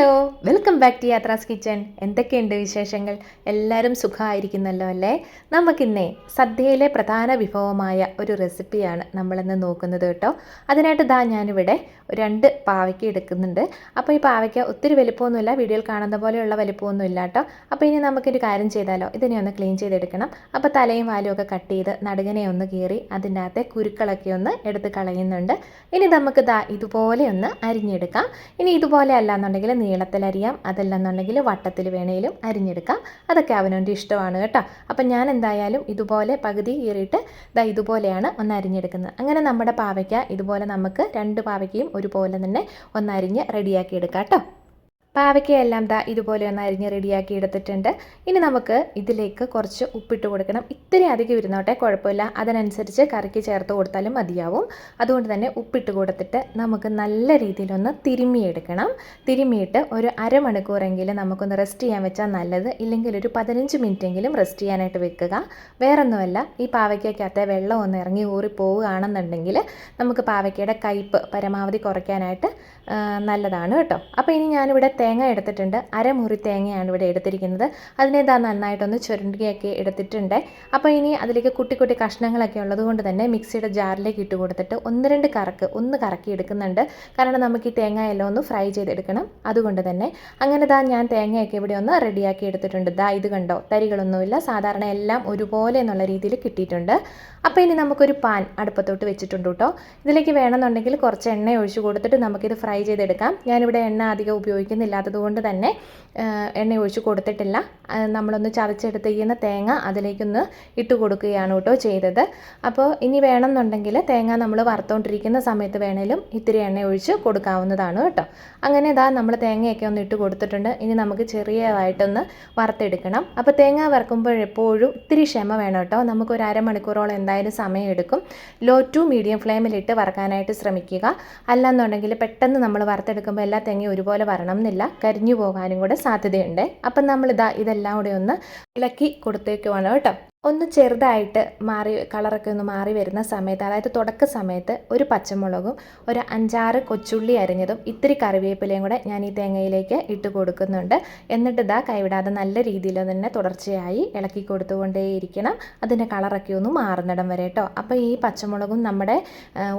Hello welcome back to Yatra's kitchen. എന്തൊക്കെയുണ്ട് വിശേഷങ്ങൾ? എല്ലാവരും സുഖമായിരിക്കുന്നല്ലോ അല്ലേ? നമുക്കിന്നേ സദ്യയിലെ പ്രധാന വിഭവമായ ഒരു റെസിപ്പിയാണ് നമ്മളിന്ന് നോക്കുന്നത് കേട്ടോ. അതിനായിട്ട് ദാ ഞാനിവിടെ രണ്ട് പാവയ്ക്ക എടുക്കുന്നുണ്ട്. അപ്പോൾ ഈ പാവയ്ക്ക ഒത്തിരി വലിപ്പമൊന്നുമില്ല. വീഡിയോയിൽ കാണുന്ന പോലെയുള്ള വലിപ്പമൊന്നും ഇല്ല കേട്ടോ. അപ്പോൾ ഇനി നമുക്കൊരു കാര്യം ചെയ്താലോ? ഇതിനെ ഒന്ന് ക്ലീൻ ചെയ്തെടുക്കണം. അപ്പോൾ തലയും വാലും ഒക്കെ കട്ട് ചെയ്ത് നടുകനെ ഒന്ന് കീറി അതിന്റെ അകത്തെ കുരുക്കളൊക്കെ ഒന്ന് എടുത്ത് കളയുന്നുണ്ട്. ഇനി നമുക്ക് ദാ ഇതുപോലെ ഒന്ന് അരിഞ്ഞെടുക്കാം. ഇനി ഇതുപോലെ അല്ലാന്നുണ്ടെങ്കിൽ നീളത്തിൽ അരിയാം അതല്ലെന്നുണ്ടെങ്കിൽ വട്ടത്തിൽ വേണേലും അരിഞ്ഞെടുക്കാം. അതൊക്കെ അവനവന്റെ ഇഷ്ടമാണ് കേട്ടോ. അപ്പം ഞാൻ എന്തായാലും ഇതുപോലെ പകുതി കീറിയിട്ട് ദാ ഇതുപോലെയാണ് ഒന്ന് അരിഞ്ഞെടുക്കുന്നത്. അങ്ങനെ നമ്മുടെ പാവയ്ക്ക ഇതുപോലെ നമുക്ക് രണ്ട് പാവയ്ക്കയും ഒരുപോലെ തന്നെ ഒന്ന് അരിഞ്ഞ് റെഡിയാക്കി എടുക്കാം കേട്ടോ. പാവയ്ക്കയെല്ലാം ദാ ഇതുപോലെ ഒന്ന് അരിഞ്ഞ് റെഡിയാക്കി എടുത്തിട്ടുണ്ട്. ഇനി നമുക്ക് ഇതിലേക്ക് കുറച്ച് ഉപ്പിട്ട് കൊടുക്കണം. ഇത്തിരി അധികം ഇരുന്നോട്ടെ കുഴപ്പമില്ല. അതിനനുസരിച്ച് കറിക്ക് ചേർത്ത് കൊടുത്താലും മതിയാവും. അതുകൊണ്ട് തന്നെ ഉപ്പിട്ട് കൊടുത്തിട്ട് നമുക്ക് നല്ല രീതിയിലൊന്ന് തിരുമ്മിയെടുക്കണം. തിരുമ്മിയിട്ട് ഒരു അരമണിക്കൂറെങ്കിലും നമുക്കൊന്ന് റെസ്റ്റ് ചെയ്യാൻ വെച്ചാൽ നല്ലത്. ഇല്ലെങ്കിൽ ഒരു പതിനഞ്ച് മിനിറ്റെങ്കിലും റെസ്റ്റ് ചെയ്യാനായിട്ട് വെക്കുക. വേറൊന്നുമല്ല ഈ പാവയ്ക്കകത്തെ വെള്ളം ഒന്ന് ഇറങ്ങി ഊറി പോവുകയാണെന്നുണ്ടെങ്കിൽ നമുക്ക് പാവയ്ക്കയുടെ കയ്പ്പ് പരമാവധി കുറയ്ക്കാനായിട്ട് നല്ലതാണ് കേട്ടോ. അപ്പോൾ ഇനി ഞാനിവിടെ തേങ്ങ എടുത്തിട്ടുണ്ട്. അരമുറി തേങ്ങയാണ് ഇവിടെ എടുത്തിരിക്കുന്നത്. അതിനെ നന്നായിട്ടൊന്ന് ചുരുണ്ടിയൊക്കെ എടുത്തിട്ടുണ്ട്. അപ്പോൾ ഇനി അതിലേക്ക് കുട്ടി കുട്ടി കഷ്ണങ്ങളൊക്കെ ഉള്ളതുകൊണ്ട് തന്നെ മിക്സിയുടെ ജാറിലേക്ക് ഇട്ട് കൊടുത്തിട്ട് ഒന്ന് രണ്ട് കറക്ക് ഒന്ന് കറക്കി എടുക്കുന്നുണ്ട്. കാരണം നമുക്ക് ഈ തേങ്ങ എല്ലാം ഒന്ന് ഫ്രൈ ചെയ്തെടുക്കണം. അതുകൊണ്ട് തന്നെ അങ്ങനെ ദാ ഞാൻ തേങ്ങയൊക്കെ ഇവിടെ ഒന്ന് റെഡിയാക്കി എടുത്തിട്ടുണ്ട്. ദാ ഇത് കണ്ടോ? തരികളൊന്നുമില്ല. സാധാരണ എല്ലാം ഒരുപോലെ എന്നുള്ള രീതിയിൽ കിട്ടിയിട്ടുണ്ട്. അപ്പോൾ ഇനി നമുക്കൊരു പാൻ അടുപ്പത്തോട്ട് വെച്ചിട്ടുണ്ട് കേട്ടോ. ഇതിലേക്ക് വേണമെന്നുണ്ടെങ്കിൽ കുറച്ച് എണ്ണ ഒഴിച്ചു കൊടുത്തിട്ട് നമുക്കിത് ഫ്രൈ ചെയ്തെടുക്കാം. ഞാനിവിടെ എണ്ണ അധികം ഉപയോഗിക്കുന്നില്ലാത്തത് കൊണ്ട് തന്നെ എണ്ണ ഒഴിച്ച് കൊടുത്തിട്ടില്ല. നമ്മളൊന്ന് ചതച്ചെടുത്ത് ചെയ്യുന്ന തേങ്ങ അതിലേക്കൊന്ന് ഇട്ട് കൊടുക്കുകയാണ് കേട്ടോ ചെയ്തത്. അപ്പോൾ ഇനി വേണമെന്നുണ്ടെങ്കിൽ തേങ്ങ നമ്മൾ വറുത്തുകൊണ്ടിരിക്കുന്ന സമയത്ത് വേണേലും ഇത്തിരി എണ്ണ ഒഴിച്ച് കൊടുക്കാവുന്നതാണ് കേട്ടോ. അങ്ങനെ ഇതാ നമ്മൾ തേങ്ങയൊക്കെ ഒന്ന് ഇട്ട് കൊടുത്തിട്ടുണ്ട്. ഇനി നമുക്ക് ചെറിയതായിട്ടൊന്ന് വറുത്തെടുക്കണം. അപ്പോൾ തേങ്ങ വറുക്കുമ്പോൾ എപ്പോഴും ഇത്തിരി ക്ഷമ വേണം കേട്ടോ. നമുക്ക് ഒരു അരമണിക്കൂറോളം എന്തായാലും സമയമെടുക്കും. ലോ ടു മീഡിയം ഫ്ലെയിമിലിട്ട് വറക്കാനായിട്ട് ശ്രമിക്കുക. അല്ലാന്നുണ്ടെങ്കിൽ പെട്ടെന്ന് നമ്മൾ വറുത്തെടുക്കുമ്പോൾ എല്ലാ തേങ്ങയും ഒരുപോലെ വരണം കരിഞ്ഞു പോകാനും കൂടെ സാധ്യതയുണ്ട്. അപ്പം നമ്മളിതാ ഇതെല്ലാം കൂടെ ഒന്ന് ഇളക്കി കൊടുത്തേക്കുവാണ് കേട്ടോ. ഒന്ന് ചെറുതായിട്ട് മാറി കളറൊക്കെ ഒന്ന് മാറി വരുന്ന സമയത്ത് അതായത് തുടക്ക സമയത്ത് ഒരു പച്ചമുളകും ഒരു അഞ്ചാറ് കൊച്ചുള്ളി അരിഞ്ഞതും ഇത്തിരി കറിവേപ്പിലയും കൂടെ ഞാൻ ഈ തേങ്ങയിലേക്ക് ഇട്ട് കൊടുക്കുന്നുണ്ട്. എന്നിട്ട് ഇതാ കൈവിടാതെ നല്ല രീതിയിൽ തന്നെ തുടർച്ചയായി ഇളക്കി കൊടുത്തുകൊണ്ടേയിരിക്കണം. അതിന്റെ കളറൊക്കെ ഒന്ന് മാറുന്നിടം വരെ കേട്ടോ അപ്പോൾ ഈ പച്ചമുളകും നമ്മുടെ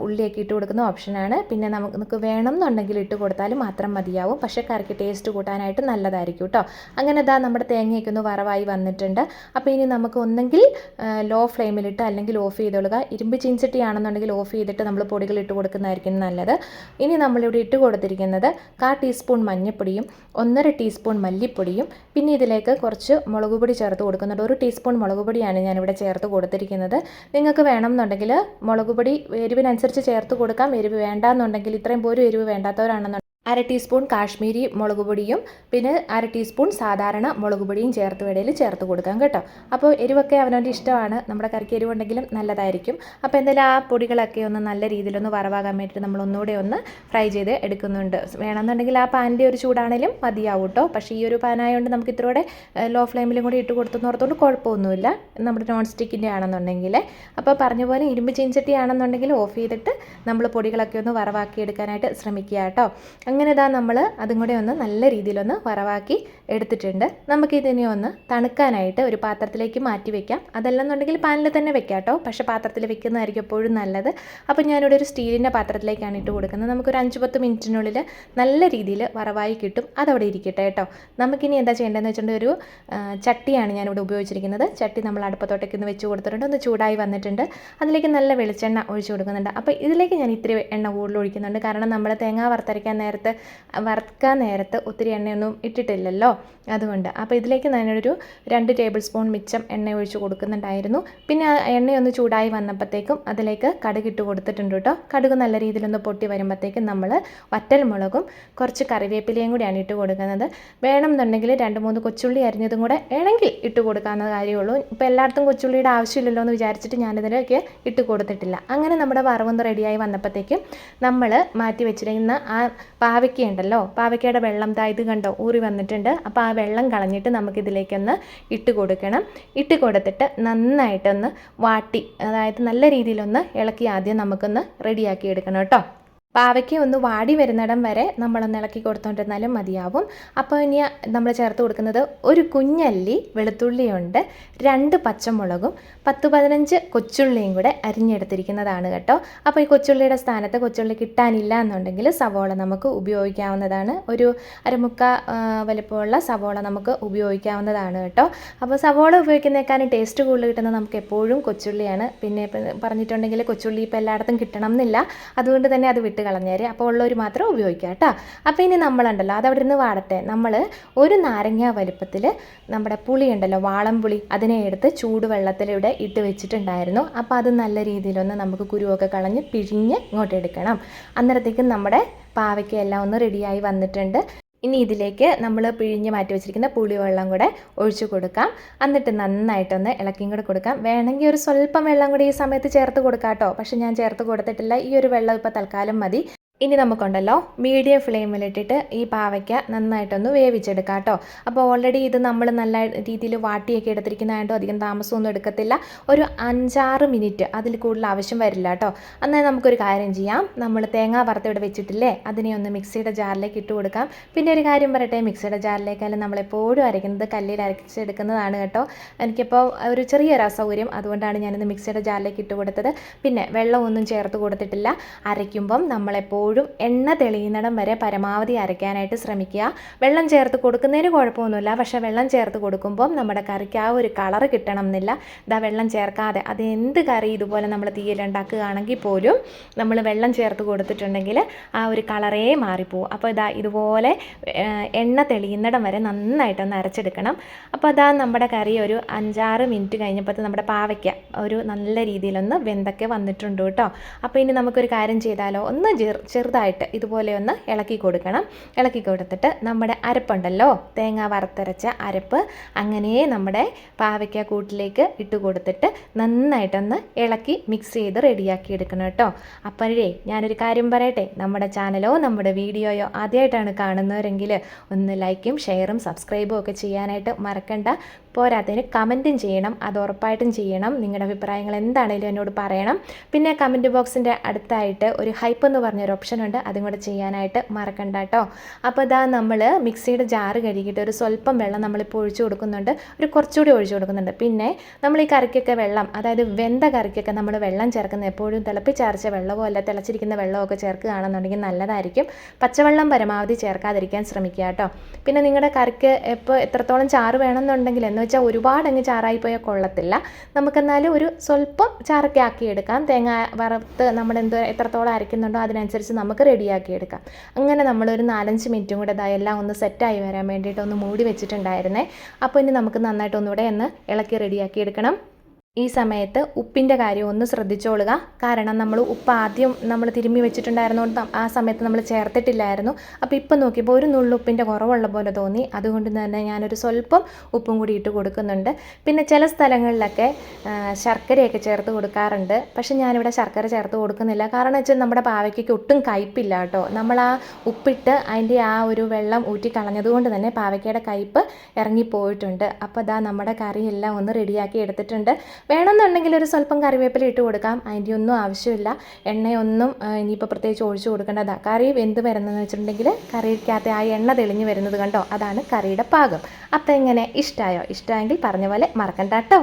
ഉള്ളിയൊക്കെ ഇട്ട് കൊടുക്കുന്ന ഓപ്ഷനാണ് പിന്നെ നമുക്ക് വേണം എന്നുണ്ടെങ്കിൽ ഇട്ട് കൊടുത്താലും മാത്രം മതിയാവും. പക്ഷേ കറിക്ക് ടേസ്റ്റ് കൂട്ടാനായിട്ട് നല്ലതായിരിക്കും കേട്ടോ അങ്ങനെ ഇതാ നമ്മുടെ തേങ്ങയൊക്കെ ഒന്ന് വറവായി വന്നിട്ടുണ്ട്. അപ്പോൾ ഇനി നമുക്ക് ഒന്നെങ്കിൽ ലോ ഫ്ലെയിമിലിട്ട് അല്ലെങ്കിൽ ഓഫ് ചെയ്തോളുക. ഇരുമ്പ് ചീൻചട്ടിയാണെന്നുണ്ടെങ്കിൽ ഓഫ് ചെയ്തിട്ട് നമ്മൾ പൊടികൾ ഇട്ട് കൊടുക്കുന്നതായിരിക്കും നല്ലത്. ഇനി നമ്മളിവിടെ ഇട്ട് കൊടുത്തിരിക്കുന്നത് കാ ടീസ്പൂൺ മഞ്ഞൾപ്പൊടിയും ഒന്നര ടീസ്പൂൺ മല്ലിപ്പൊടിയും പിന്നെ ഇതിലേക്ക് കുറച്ച് മുളക് പൊടി ചേർത്ത് കൊടുക്കുന്നുണ്ട്. ഒരു ടീസ്പൂൺ മുളക് പൊടിയാണ് ഞാനിവിടെ ചേർത്ത് കൊടുത്തിരിക്കുന്നത്. നിങ്ങൾക്ക് വേണമെന്നുണ്ടെങ്കിൽ മുളക് പൊടി എരിവിനനുസരിച്ച് ചേർത്ത് കൊടുക്കാം. എരിവ് വേണ്ടാന്നുണ്ടെങ്കിൽ ഇത്രയും പോലും എരിവ് വേണ്ടാത്തവരാണെന്നുണ്ടെങ്കിൽ അര ടീസ്പൂൺ കാശ്മീരി മുളക് പൊടിയും പിന്നെ അര ടീസ്പൂൺ സാധാരണ മുളക് പൊടിയും ചേർത്ത് വിടയിൽ ചേർത്ത് കൊടുക്കാം കേട്ടോ. അപ്പോൾ എരിവൊക്കെ അവനവന്റെ ഇഷ്ടമാണ്. നമ്മുടെ കറിക്ക് എരിവുണ്ടെങ്കിലും നല്ലതായിരിക്കും. അപ്പോൾ എന്തായാലും ആ പൊടികളൊക്കെ ഒന്ന് നല്ല രീതിയിലൊന്ന് വറവാകാൻ വേണ്ടിയിട്ട് നമ്മൾ ഒന്നുകൂടെ ഒന്ന് ഫ്രൈ ചെയ്ത് എടുക്കുന്നുണ്ട്. വേണമെന്നുണ്ടെങ്കിൽ ആ പാനിന്റെ ഒരു ചൂടാണെങ്കിലും മതിയാവും കേട്ടോ. പക്ഷേ ഈ ഒരു പാനായതുകൊണ്ട് നമുക്ക് ഇത്രയോടെ ലോ ഫ്ലെയിമിലും കൂടി ഇട്ട് കൊടുത്തെന്ന് ഓർത്തുകൊണ്ട് കുഴപ്പമൊന്നുമില്ല. നമ്മുടെ നോൺ സ്റ്റിക്കിന്റെ ആണെന്നുണ്ടെങ്കിൽ. അപ്പോൾ പറഞ്ഞ പോലെ ഇരുമ്പ് ചീൻചട്ടി ആണെന്നുണ്ടെങ്കിൽ ഓഫ് ചെയ്തിട്ട് നമ്മൾ പൊടികളൊക്കെ ഒന്ന് വറവാക്കി എടുക്കാനായിട്ട് ശ്രമിക്കുക കേട്ടോ. അങ്ങനെ ഇതാ നമ്മൾ അതും കൂടെ ഒന്ന് നല്ല രീതിയിലൊന്ന് വറവാക്കി എടുത്തിട്ടുണ്ട്. നമുക്കിതിനെ ഒന്ന് തണുക്കാനായിട്ട് ഒരു പാത്രത്തിലേക്ക് മാറ്റി വെക്കാം. അതല്ലെന്നുണ്ടെങ്കിൽ പാനിൽ തന്നെ വെക്കാം കേട്ടോ പക്ഷേ പാത്രത്തിൽ വെക്കുന്നതായിരിക്കും എപ്പോഴും നല്ലത്. അപ്പോൾ ഞാനിവിടെ ഒരു സ്റ്റീലിന്റെ പാത്രത്തിലേക്കാണ് ഇട്ട് കൊടുക്കുന്നത്. നമുക്കൊരു അഞ്ച് പത്ത് മിനിറ്റിനുള്ളിൽ നല്ല രീതിയിൽ വറവായി കിട്ടും. അതവിടെ ഇരിക്കട്ടെ കേട്ടോ. നമുക്കിനി എന്താ ചെയ്യേണ്ടതെന്ന് വെച്ചിട്ടുണ്ടെങ്കിൽ ഒരു ചട്ടിയാണ് ഞാനിവിടെ ഉപയോഗിച്ചിരിക്കുന്നത്. ചട്ടി നമ്മൾ അടുപ്പത്തോട്ടേക്ക് ഒന്ന് വെച്ച് കൊടുത്തിട്ടുണ്ട്. ഒന്ന് ചൂടായി വന്നിട്ടുണ്ട്. അതിലേക്ക് നല്ല വെളിച്ചെണ്ണ ഒഴിച്ച് കൊടുക്കുന്നുണ്ട്. അപ്പോൾ ഇതിലേക്ക് ഞാൻ ഇത്തിരി എണ്ണ കൂടുതൽ ഒഴിക്കുന്നുണ്ട്. കാരണം നമ്മൾ തേങ്ങ വറുത്തരയ്ക്കാൻ നേരത്തെ വറുക്കാൻ നേരത്ത് ഒത്തിരി എണ്ണയൊന്നും ഇട്ടിട്ടില്ലല്ലോ. അതുകൊണ്ട് അപ്പോൾ ഇതിലേക്ക് ഞാനൊരു രണ്ട് ടേബിൾ സ്പൂൺ മിച്ചം എണ്ണ ഒഴിച്ച് കൊടുക്കുന്നുണ്ടായിരുന്നു. പിന്നെ ആ എണ്ണയൊന്ന് ചൂടായി വന്നപ്പോഴത്തേക്കും അതിലേക്ക് കടുക് ഇട്ട് കൊടുത്തിട്ടുണ്ട് കേട്ടോ കടുക് നല്ല രീതിയിലൊന്ന് പൊട്ടി വരുമ്പോഴത്തേക്കും നമ്മൾ വറ്റൽമുളകും കുറച്ച് കറിവേപ്പിലയും കൂടിയാണ് ഇട്ട് കൊടുക്കുന്നത്. വേണമെന്നുണ്ടെങ്കിൽ രണ്ട് മൂന്ന് കൊച്ചുള്ളി അരിഞ്ഞതും കൂടെ വേണമെങ്കിൽ ഇട്ട് കൊടുക്കാവുന്ന കാര്യമുള്ളൂ. ഇപ്പോൾ എല്ലായിടത്തും കൊച്ചുള്ളിയുടെ ആവശ്യമില്ലല്ലോ എന്ന് വിചാരിച്ചിട്ട് ഞാനിതിലേക്ക് ഇട്ട് കൊടുത്തിട്ടില്ല. അങ്ങനെ നമ്മുടെ വറവൊന്ന് റെഡിയായി വന്നപ്പോഴത്തേക്കും നമ്മൾ മാറ്റി വെച്ചിരിക്കുന്ന ആ പാവയ്ക്ക ഉണ്ടല്ലോ പാവയ്ക്കയുടെ വെള്ളം ദാ ഇത് കണ്ടോ? ഊറി വന്നിട്ടുണ്ട്. അപ്പോൾ ആ വെള്ളം കളഞ്ഞിട്ട് നമുക്കിതിലേക്കൊന്ന് ഇട്ട് കൊടുക്കണം. ഇട്ട് കൊടുത്തിട്ട് നന്നായിട്ടൊന്ന് വാട്ടി അതായത് നല്ല രീതിയിലൊന്ന് ഇളക്കി ആദ്യം നമുക്കൊന്ന് റെഡിയാക്കി എടുക്കണം കേട്ടോ. പാവയ്ക്ക് ഒന്ന് വാടി വരുന്നിടം വരെ നമ്മളൊന്ന് ഇളക്കി കൊടുത്തോണ്ടിരുന്നാലും മതിയാവും. അപ്പോൾ ഇനി നമ്മൾ ചേർത്ത് കൊടുക്കുന്നത് ഒരു കുഞ്ഞല്ലി വെളുത്തുള്ളിയുണ്ട് രണ്ട് പച്ചമുളകും പത്ത് പതിനഞ്ച് കൊച്ചുള്ളിയും കൂടെ അരിഞ്ഞെടുത്തിരിക്കുന്നതാണ് കേട്ടോ. അപ്പോൾ ഈ കൊച്ചുള്ളിയുടെ സ്ഥാനത്ത് കൊച്ചുള്ളി കിട്ടാനില്ല എന്നുണ്ടെങ്കിൽ സവോള നമുക്ക് ഉപയോഗിക്കാവുന്നതാണ്. ഒരു അരമുക്ക വലിപ്പമുള്ള സവോള നമുക്ക് ഉപയോഗിക്കാവുന്നതാണ് കേട്ടോ. അപ്പോൾ സവോള ഉപയോഗിക്കുന്നേക്കാളും ടേസ്റ്റ് കൂടുതൽ കിട്ടുന്നത് നമുക്ക് എപ്പോഴും കൊച്ചുള്ളിയാണ്. പിന്നെ പറഞ്ഞിട്ടുണ്ടെങ്കിൽ കൊച്ചുള്ളി ഇപ്പോൾ എല്ലായിടത്തും കിട്ടണം എന്നില്ല. അതുകൊണ്ട് തന്നെ അത് വിട്ട് കളഞ്ഞേര്. അപ്പോൾ ഉള്ളവർ മാത്രം ഉപയോഗിക്കുക കേട്ടോ. അപ്പോൾ ഇനി നമ്മളുണ്ടല്ലോ അത് അവിടെ നിന്ന് വാടട്ടെ. നമ്മൾ ഒരു നാരങ്ങ വലുപ്പത്തിൽ നമ്മുടെ പുളി ഉണ്ടല്ലോ വാളംപുളി അതിനെ എടുത്ത് ചൂടുവെള്ളത്തിലൂടെ ഇട്ട് വെച്ചിട്ടുണ്ടായിരുന്നു. അപ്പോൾ അത് നല്ല രീതിയിലൊന്ന് നമുക്ക് കുരുവൊക്കെ കളഞ്ഞ് പിഴിഞ്ഞ് ഇങ്ങോട്ട് എടുക്കണം. അന്നേരത്തേക്കും നമ്മുടെ പാവയ്ക്ക എല്ലാം ഒന്ന് റെഡിയായി വന്നിട്ടുണ്ട്. ഇനി ഇതിലേക്ക് നമ്മൾ പിഴിഞ്ഞ് മാറ്റി വെച്ചിരിക്കുന്ന പുളിവെള്ളം കൂടെ ഒഴിച്ചു കൊടുക്കാം. എന്നിട്ട് നന്നായിട്ടൊന്ന് ഇളക്കിയും കൂടെ കൊടുക്കാം. വേണമെങ്കിൽ ഒരു സ്വല്പം വെള്ളം കൂടി ഈ സമയത്ത് ചേർത്ത് കൊടുക്കാം കേട്ടോ പക്ഷെ ഞാൻ ചേർത്ത് കൊടുത്തിട്ടില്ല. ഈ ഒരു വെള്ളം ഇപ്പോൾ തൽക്കാലം മതി. ഇനി നമുക്കുണ്ടല്ലോ മീഡിയം ഫ്ലെയിമിലിട്ടിട്ട് ഈ പാവയ്ക്ക നന്നായിട്ടൊന്ന് വേവിച്ചെടുക്കാം കേട്ടോ. അപ്പോൾ ഓൾറെഡി ഇത് നമ്മൾ നല്ല രീതിയിൽ വാട്ടിയൊക്കെ എടുത്തിരിക്കുന്നതായതുകൊണ്ട് അധികം താമസമൊന്നും എടുക്കത്തില്ല. ഒരു അഞ്ചാറ് മിനിറ്റ് അതിൽ കൂടുതൽ ആവശ്യം വരില്ല കേട്ടോ. എന്നാൽ നമുക്കൊരു കാര്യം ചെയ്യാം. നമ്മൾ തേങ്ങ വറുത്ത് ഇവിടെ വെച്ചിട്ടില്ലേ? അതിനെ ഒന്ന് മിക്സിയുടെ ജാറിലേക്ക് ഇട്ട് കൊടുക്കാം. പിന്നെ ഒരു കാര്യം പറയട്ടെ മിക്സിയുടെ ജാറിലേക്കാലും നമ്മളെപ്പോഴും അരയ്ക്കുന്നത്? കല്ലിൽ അരച്ചെടുക്കുന്നതാണ് കേട്ടോ. എനിക്കിപ്പോൾ ഒരു ചെറിയൊരു അസൗകര്യം അതുകൊണ്ടാണ് ഞാനിന്ന് മിക്സിയുടെ ജാറിലേക്ക് ഇട്ട് കൊടുത്തത്. പിന്നെ വെള്ളമൊന്നും ചേർത്ത് കൊടുത്തിട്ടില്ല. അരയ്ക്കുമ്പം നമ്മളെപ്പോഴും എണ്ണ തെളിയുന്നിടം വരെ പരമാവധി അരയ്ക്കാനായിട്ട് ശ്രമിക്കുക. വെള്ളം ചേർത്ത് കൊടുക്കുന്നതിന് കുഴപ്പമൊന്നുമില്ല. പക്ഷേ വെള്ളം ചേർത്ത് കൊടുക്കുമ്പോൾ നമ്മുടെ കറിക്ക് ആ ഒരു കളറ് കിട്ടണം എന്നില്ല ഇതാ വെള്ളം ചേർക്കാതെ അത് എന്ത് കറി ഇതുപോലെ നമ്മൾ തീയിലുണ്ടാക്കുകയാണെങ്കിൽ പോലും നമ്മൾ വെള്ളം ചേർത്ത് കൊടുത്തിട്ടുണ്ടെങ്കിൽ ആ ഒരു കളറേ മാറിപ്പോവും. അപ്പോൾ ഇതാ ഇതുപോലെ എണ്ണ തെളിയുന്നിടം വരെ നന്നായിട്ടൊന്ന് അരച്ചെടുക്കണം. അപ്പോൾ അതാ നമ്മുടെ കറി ഒരു അഞ്ചാറ് മിനിറ്റ് കഴിഞ്ഞപ്പോൾ നമ്മുടെ പാവയ്ക്ക ഒരു നല്ല രീതിയിലൊന്ന് വെന്തൊക്കെ വന്നിട്ടുണ്ട് കേട്ടോ. അപ്പോൾ ഇനി നമുക്കൊരു കാര്യം ചെയ്താലോ? ഒന്ന് ചെറുതായിട്ട് ഇതുപോലെ ഒന്ന് ഇളക്കി കൊടുക്കണം. ഇളക്കി കൊടുത്തിട്ട് നമ്മുടെ അരപ്പുണ്ടല്ലോ തേങ്ങ വറുത്തരച്ച അരപ്പ് അങ്ങനെ നമ്മുടെ പാവയ്ക്ക കൂട്ടിലേക്ക് ഇട്ട് കൊടുത്തിട്ട് നന്നായിട്ടൊന്ന് ഇളക്കി മിക്സ് ചെയ്ത് റെഡിയാക്കി എടുക്കണം കേട്ടോ. അപ്പോഴേ ഞാനൊരു കാര്യം പറയട്ടെ നമ്മുടെ ചാനലോ നമ്മുടെ വീഡിയോയോ ആദ്യമായിട്ടാണ് കാണുന്നവരെങ്കിൽ ഒന്ന് ലൈക്കും ഷെയറും സബ്സ്ക്രൈബും ഒക്കെ ചെയ്യാനായിട്ട് മറക്കണ്ട. പോരാത്തതിന് കമന്റും ചെയ്യണം അത് ഉറപ്പായിട്ടും ചെയ്യണം. നിങ്ങളുടെ അഭിപ്രായങ്ങൾ എന്താണേലും എന്നോട് പറയണം. പിന്നെ കമന്റ് ബോക്സിന്റെ അടുത്തായിട്ട് ഒരു ഹൈപ്പ് എന്ന് പറഞ്ഞൊരു ഓപ്ഷൻ ഉണ്ട്. അതും കൂടെ ചെയ്യാനായിട്ട് മറക്കണ്ട കേട്ടോ. അപ്പോൾ ഇതാ നമ്മൾ മിക്സിയുടെ ജാറ് കഴുകിയിട്ട് ഒരു സ്വല്പം വെള്ളം നമ്മളിപ്പോൾ ഒഴിച്ചു കൊടുക്കുന്നുണ്ട്. ഒരു കുറച്ചുകൂടി ഒഴിച്ചു കൊടുക്കുന്നുണ്ട്. പിന്നെ നമ്മൾ ഈ കറിക്കൊക്കെ വെള്ളം അതായത് വെന്ത കറിക്കൊക്കെ നമ്മൾ വെള്ളം ചേർക്കുന്നത് എപ്പോഴും തിളപ്പിച്ചാർച്ച വെള്ളമോ അല്ല തിളച്ചിരിക്കുന്ന വെള്ളമോ ഒക്കെ ചേർക്കുകയാണെന്നുണ്ടെങ്കിൽ നല്ലതായിരിക്കും. പച്ചവെള്ളം പരമാവധി ചേർക്കാതിരിക്കാൻ ശ്രമിക്കുക കേട്ടോ. പിന്നെ നിങ്ങളുടെ കറിക്ക് എപ്പോൾ എത്രത്തോളം ചാറ് വേണമെന്നുണ്ടെങ്കിൽ എന്ന് വെച്ചാൽ ഒരുപാട് അങ്ങ് ചാറായി പോയാൽ കൊള്ളത്തില്ല. നമുക്കെന്നാലും ഒരു സ്വല്പം ചാറൊക്കെ ആക്കിയെടുക്കാം തേങ്ങ വറുത്ത് നമ്മൾ എന്ത് എത്രത്തോളം അരയ്ക്കുന്നുണ്ടോ അതിനനുസരിച്ച് നമുക്ക് റെഡിയാക്കി എടുക്കാം അങ്ങനെ നമ്മളൊരു നാലഞ്ച് മിനിറ്റും കൂടെ ഇതാ എല്ലാം ഒന്ന് സെറ്റായി വരാൻ വേണ്ടിയിട്ട് ഒന്ന് മൂടി വെച്ചിട്ടുണ്ടായിരുന്നേ. അപ്പോൾ ഇനി നമുക്ക് നന്നായിട്ട് ഒന്നുകൂടെ ഒന്ന് ഇളക്കി റെഡിയാക്കി എടുക്കണം ഈ സമയത്ത് ഉപ്പിന്റെ കാര്യം ഒന്ന് ശ്രദ്ധിച്ചോളുക. കാരണം നമ്മൾ ഉപ്പ് ആദ്യം നമ്മൾ തിരുമ്മി വെച്ചിട്ടുണ്ടായിരുന്നുകൊണ്ട് ആ സമയത്ത് നമ്മൾ ചേർത്തിട്ടില്ലായിരുന്നു. അപ്പോൾ ഇപ്പം നോക്കിയപ്പോൾ ഒരു നുള്ളു ഉപ്പിന്റെ കുറവുള്ള പോലെ തോന്നി. അതുകൊണ്ട് തന്നെ ഞാനൊരു സ്വല്പം ഉപ്പും കൂടി ഇട്ട് കൊടുക്കുന്നുണ്ട്. പിന്നെ ചില സ്ഥലങ്ങളിലൊക്കെ ശർക്കരയൊക്കെ ചേർത്ത് കൊടുക്കാറുണ്ട്. പക്ഷെ ഞാനിവിടെ ശർക്കര ചേർത്ത് കൊടുക്കുന്നില്ല. കാരണം വെച്ചാൽ നമ്മുടെ പാവയ്ക്കൊക്കെ ഒട്ടും കയ്പില്ല കേട്ടോ. നമ്മൾ ആ ഉപ്പിട്ട് അതിന്റെ ആ ഒരു വെള്ളം ഊറ്റി കളഞ്ഞതുകൊണ്ട് തന്നെ പാവയ്ക്കയുടെ കയ്പ്പ് ഇറങ്ങിപ്പോയിട്ടുണ്ട്. അപ്പോൾ അതാ നമ്മുടെ കറിയെല്ലാം ഒന്ന് റെഡിയാക്കി എടുത്തിട്ടുണ്ട്. വേണമെന്നുണ്ടെങ്കിൽ ഒരു സ്വല്പം കറിവേപ്പില ഇട്ട് കൊടുക്കാം. അതിന്റെ ഒന്നും ആവശ്യമില്ല. എണ്ണയൊന്നും ഇനിയിപ്പോൾ പ്രത്യേകിച്ച് ഒഴിച്ചു കൊടുക്കേണ്ടതാ. കറി വെന്ത് വരുന്നതെന്ന് വെച്ചിട്ടുണ്ടെങ്കിൽ കറിക്കകത്ത് ആ എണ്ണ തെളിഞ്ഞ് വരുന്നത് കണ്ടോ? അതാണ് കറിയുടെ പാകം. അപ്പോൾ എങ്ങനെ? ഇഷ്ടമായോ ഇഷ്ടമായെങ്കിൽ പറഞ്ഞ പോലെ മറക്കണ്ട കേട്ടോ.